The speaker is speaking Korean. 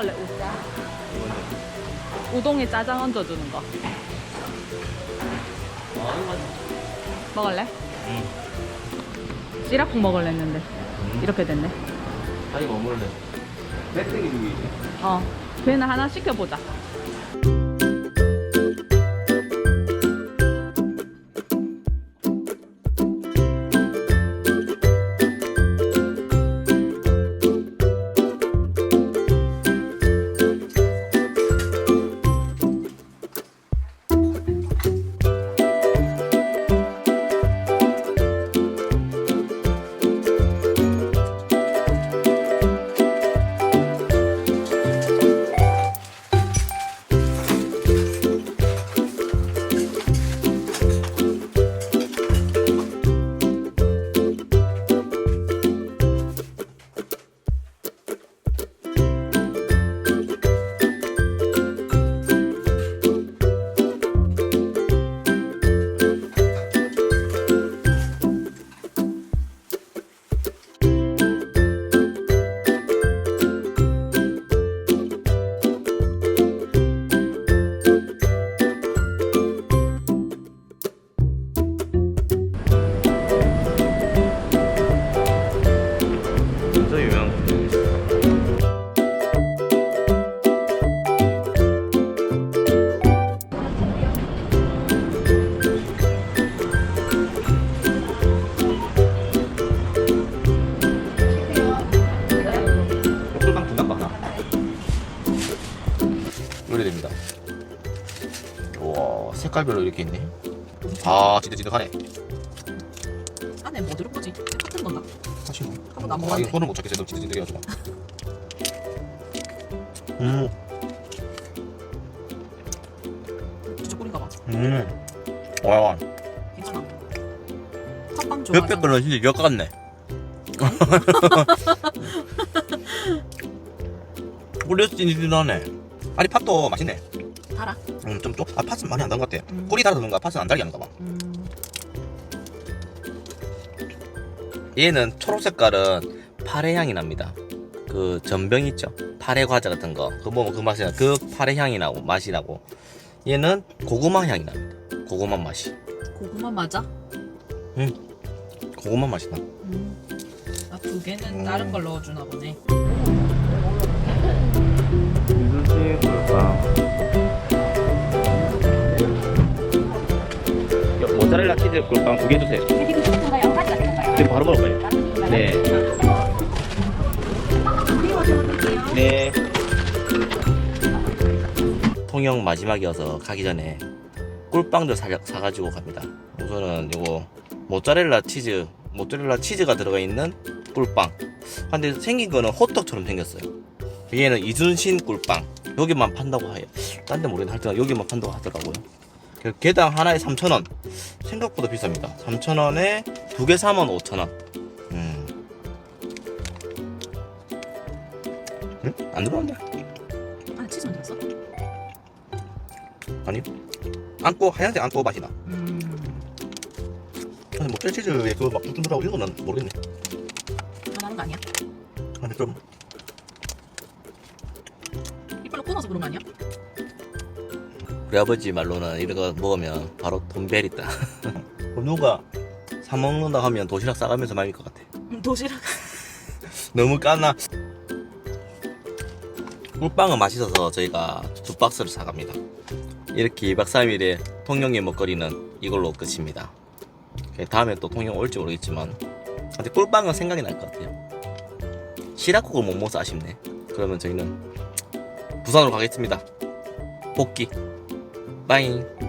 먹을래? 우짜? 우동에 짜장 얹어주는 거. 아 이거 먹을래? 응. 찌라콩 먹을래 했는데. 이렇게 됐네. 아니 뭐 먹을래? 배땡이 중이지. 어. 걔는 하나 시켜보자. 색깔별로 이렇게 있네. 아 진짜 진득하네. 안에 뭐 들은 거지? 같은 건가? 사실 뭐. 한 번도 안 아. 이거 손을 못 찾겠어요. 너무 진짜 진득해가지고. 음, 진짜 꿀인가 봐. 음. 와, 괜찮아. 팥빵 좋아하잖아. 몇백 그릇 진짜 역 같네. 찐찐하네. 아니 팥도 맛있네. 음, 좀 좀. 아 팥은 많이 안단것 같아. 음. 꿀이 달아서 그런가 팥은 안 달게 하는가 봐. 음. 얘는 초록 색깔은 파래 향이 납니다. 그 전병 있죠? 파래 과자 같은 거. 그거 먹으면 그 맛이 나. 그 파래 향이 나고 맛이 나고. 얘는 고구마 향이 납니다. 고구마 맛이. 고구마 맞아? 고구마 맛이 나. 음. 아, 두 개는 음. 다른 걸 넣어주나 보네. 이거지 꿀빵. 모짜렐라 치즈 꿀빵 두 개 주세요. 지금 바로 먹을 거예요. 네. 네. 통영 마지막이어서 가기 전에 꿀빵도 사, 사가지고 갑니다. 우선은 요거 모짜렐라 치즈, 모짜렐라 치즈가 들어가 있는 꿀빵. 근데 생긴 거는 호떡처럼 생겼어요. 얘는 이순신 꿀빵. 여기만 판다고 해요. 딴 데 모르겠는데 하여튼 여기만 판다고 하더라고요. 그 개당 하나에 3,000원. 생각보다 비쌉니다. 3,000원에 두 개 사면 5,000원. 음. 응? 안 들어왔네. 아, 치즈만 들었어? 아니. 안고 하얀색 안고 맛이 나. 음. 근데 뭐 젤치즈에 그거 막 뚝뚝 들어가고 이거는 모르겠네. 하나는 거 아니야? 근데 좀 이빨로 끊어서 그런 거 아니야? 우리 아버지 말로는 이런 거 먹으면 바로 돈벨 있다. 그럼 누가 사 먹는다 하면 도시락 싸가면서 말릴 것 같아. 음, 도시락. 너무 까나. 꿀빵은 맛있어서 저희가 두 박스를 사갑니다. 이렇게 2박 3일의 통영의 먹거리는 이걸로 끝입니다. 다음에 또 통영 올지 모르겠지만 근데 꿀빵은 생각이 날 것 같아요. 시라국을 못 먹어서 아쉽네. 그러면 저희는 부산으로 가겠습니다. 복귀. 欢迎。